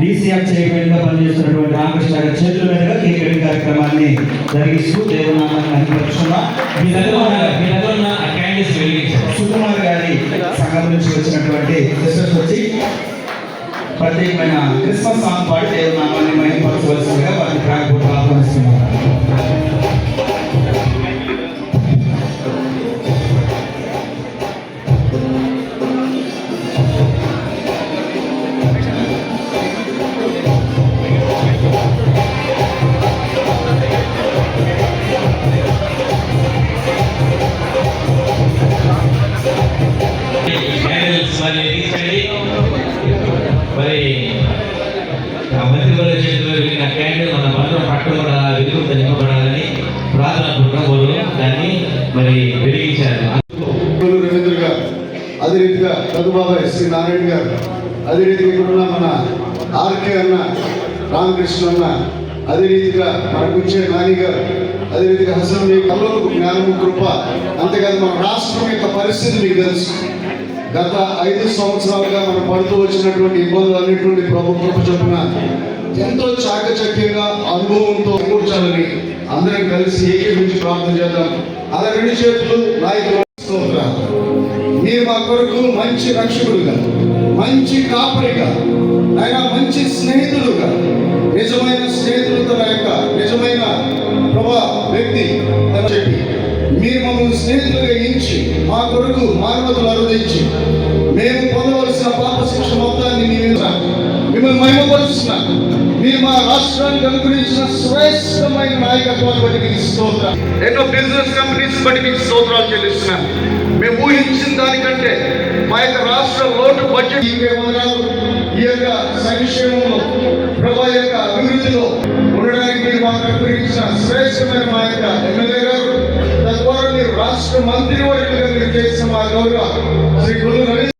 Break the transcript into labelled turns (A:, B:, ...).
A: DCR చైర్మన్గా పనిచేస్తున్నటువంటి రామకృష్ణ గారి చేతుల మీదుగా కేక్ కార్యక్రమాన్ని జరిగిస్తూ దేవునామాన్ని మహిమపరుస్తున్నా సుకుమార్ గారి సంఘం నుంచి వచ్చినటువంటి సిస్టర్స్ వచ్చి ప్రత్యేకమైన క్రిస్మస్ సాంగ్ పాడి దేవనామాన్ని మహిళపరచవలసిందిగా వారిని
B: మరి వెలిగించండి మరి మంత్రి వారి చేతిలో వెళ్ళిన క్యాండిల్ మన మంత్రం పట్టుబడ కూడా వెలుగుతో నింపబడాలని ప్రార్థన కుటుంబులు దాన్ని మరి వెలిగించారు.
C: రవీంద్ర గారు అదే రీతిగా రఘుబాబాయ్ శ్రీ నారాయణ గారు అదే రీతిగా ఇక్కడ ఉన్న మన ఆర్కే అన్న రామకృష్ణ అన్న అదే రీతిగా మనకు వచ్చే నాని గారు అదే హసన్ మీ కళ్ళకు జ్ఞానము కృప అంతేకాదు మన రాష్ట్రం యొక్క పరిస్థితి మీకు తెలుసు. గత ఐదు సంవత్సరాలుగా మనం పడుతూ వచ్చినటువంటి ఇబ్బందులు అన్నింటి ప్రభు కృప చొప్పున ఎంతో చాకచక్యంగా అనుభవంతో కూర్చోాలని అందరం కలిసి ఏకీభించి ప్రార్థన చేద్దాం. అలా రెండు చేతులు నాయకులు మీరు మా కొరకు మంచి రక్షకుడుగా మంచి కాపరిగా ఆయన మంచి స్నేహితులుగా నిజమైన స్నేహితులు వ్యక్తి చెప్పి మీరు మమ్మల్ని స్నేహితులుగా ఎంచి మా కొరకు మానవతలు అనుదించి మేము పొందవలసిన పాప శిక్ష మొత్తాన్ని మిమ్మల్ని మహిమపరుస్తున్నా. మీరు మా రాష్ట్రానికి అనుగ్రహించిన శ్రేష్టమైన నాయకత్వాన్ని బట్టి మీకు స్తోత్రం ఎన్నో బిజినెస్ కంపెనీస్ బట్టి మీకు స్తోత్రాలు చెల్లిస్తున్నాను మేము ఊహించిన దానికంటే మా యొక్క రాష్ట్ర లోటు బడ్జెట్ ఈ యొక్క సంక్షేమంలో మాకు అనుగ్రహించిన శ్రేష్టమైన మా యొక్క ఎమ్మెల్యే గారు తద్వారా మీరు రాష్ట్ర మంత్రి వర్గంగా మీరు చేసిన మా గౌరవ శ్రీ గురు